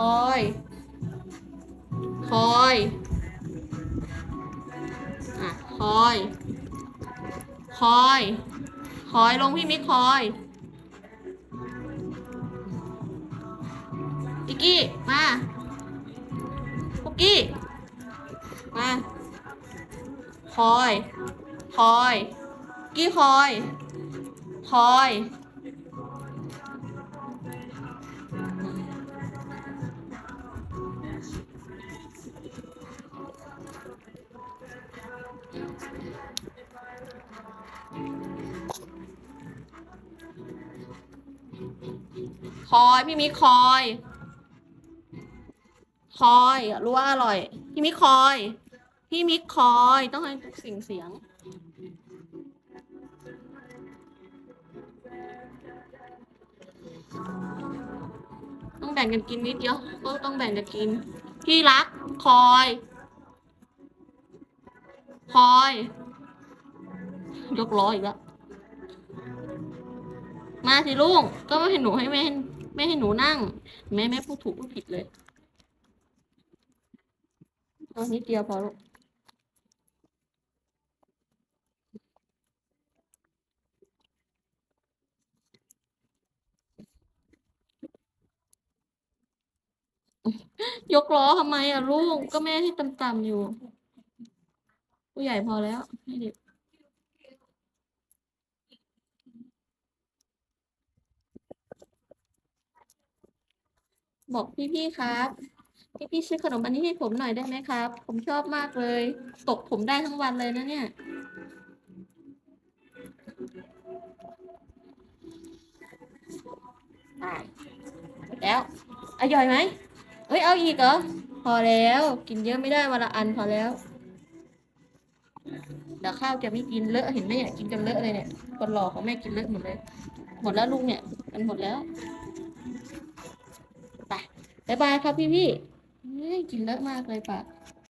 คอย คอยอะคอย คอย คอยลงพี่มิกคอย อิกกี้ มาปุกกี้ มา คอย คอย กี้คอย คอย คอย พี่มิคอย คอย รู้ว่าอร่อย พี่มิคอย พี่มิคอย ต้องให้ทุกสิ่งเสียง ต้องแบ่งกันกินนิดเดียวก็ต้องแบ่งกันกิน พี่รัก คอย คอย ยกล้ออีกแล้วมาสิลุงก็ไม่ให้หนูให้แม่ ให้แม่ให้หนูนั่ง แม่แม่พูดถูกพูดผิดเลยเอานิดเดียวพอลูกยกล้อทำไมอะลูก ก็แม่ให้ต่ำๆอยู่ ผู้ใหญ่พอแล้วให้เด็ก บอกพี่ๆครับ พี่ๆซื้อขนมอันนี้ให้ผมหน่อยได้ไหมครับ ผมชอบมากเลย ตกผมได้ทั้งวันเลยนะเนี่ยได้แล้วอร่อยไหมเอ้ยเอาอีกเหรอ พอแล้ว กินเยอะไม่ได้วันละอันพอแล้วเดี๋ยวข้าวจะไม่กินเลอะเห็นไหมเนี่ยกินจนเลอะเลยเนี่ยคนหล่อของแม่กินเลอะหมดเลย หมดแล้วลุงเนี่ยกันหมดแล้ว บายบายครับพี่พี่กินเลอะมากเลยปาก